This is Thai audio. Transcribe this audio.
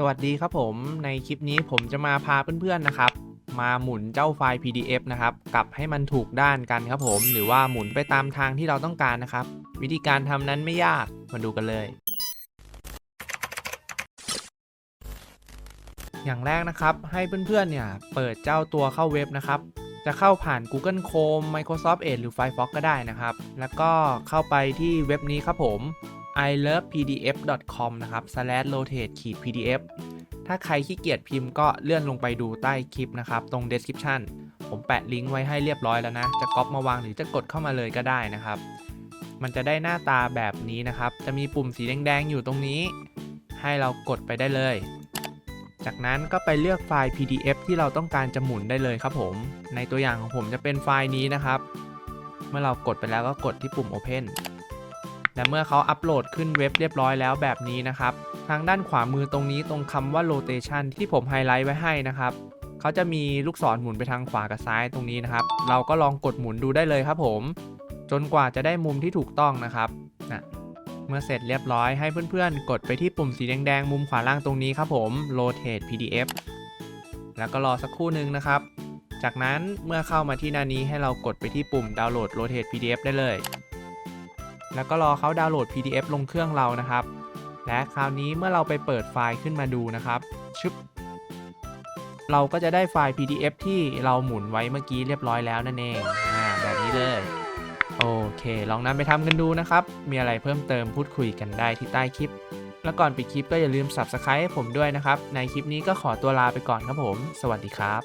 สวัสดีครับผมในคลิปนี้ผมจะมาพาเพื่อนๆนะครับ มาหมุนเจ้าไฟล์ PDF นะครับกลับให้มันถูกด้านกันครับผม หรือว่าหมุนไปตามทางที่เราต้องการนะครับ วิธีการทำนั้นไม่ยากมาดูกันเลย อย่างแรกนะครับให้เพื่อนๆเนี่ยเปิดเจ้าตัวเข้าเว็บนะครับ จะเข้าผ่าน Google Chrome Microsoft Edge หรือ Firefox ก็ได้นะครับ แล้วก็เข้าไปที่เว็บนี้ครับผม i love pdf com นะครับ slash rotate ขีด pdf ถ้าใครขี้เกียจพิมพ์ก็เลื่อนลงไปดูใต้คลิปนะครับ ตรง description ผมแปะลิงก์ไว้ให้เรียบร้อยแล้วนะ จะก๊อปมาวางหรือจะกดเข้ามาเลยก็ได้นะครับ มันจะได้หน้าตาแบบนี้นะครับ จะมีปุ่มสีแดงๆ อยู่ตรงนี้ ให้เรากดไปได้เลย จากนั้นก็ไปเลือกไฟล์ PDF ที่เราต้องการจะหมุนได้เลยครับผม ในตัวอย่างของผมจะเป็นไฟล์นี้นะครับ เมื่อเรากดไปแล้วก็กดที่ปุ่ม Open และเมื่อเขาอัปโหลดขึ้นเว็บเรียบร้อยแล้วแบบนี้นะครับ ทางด้านขวามือตรงนี้ตรงคำว่า rotation ที่ผมไฮไลท์ไว้ให้นะครับเขาจะมีลูกศรหมุนไปทางขวากับซ้ายตรงนี้นะครับ เราก็ลองกดหมุนดูได้เลยครับผม จนกว่าจะได้มุมที่ถูกต้องนะครับนะเมื่อเสร็จเรียบร้อยให้เพื่อนๆ กดไปที่ปุ่มสีแดงๆ มุมขวาล่างตรงนี้ครับผม rotate PDF แล้วก็รอสักครู่หนึ่งนะครับ จากนั้นเมื่อเข้ามาที่หน้านี้ให้เรากดไปที่ปุ่มดาวน์โหลด rotate PDF ได้เลย แล้วก็รอเขาดาวน์โหลด PDF ลงเครื่องเรานะครับ และคราวนี้เมื่อเราไปเปิดไฟล์ขึ้นมาดูนะครับชึบเราก็จะได้ไฟล์ PDF ที่เราหมุนไว้เมื่อกี้เรียบร้อยแล้วนั่นเองอ่าแบบนี้เลยโอเค ลองนำไปทำกันดูนะครับ มีอะไรเพิ่มเติมพูดคุยกันได้ที่ใต้คลิป แล้วก่อนปิดคลิปก็อย่าลืม Subscribe ให้ผมด้วยนะครับ ในคลิปนี้ก็ขอตัวลาไปก่อนครับผม สวัสดีครับ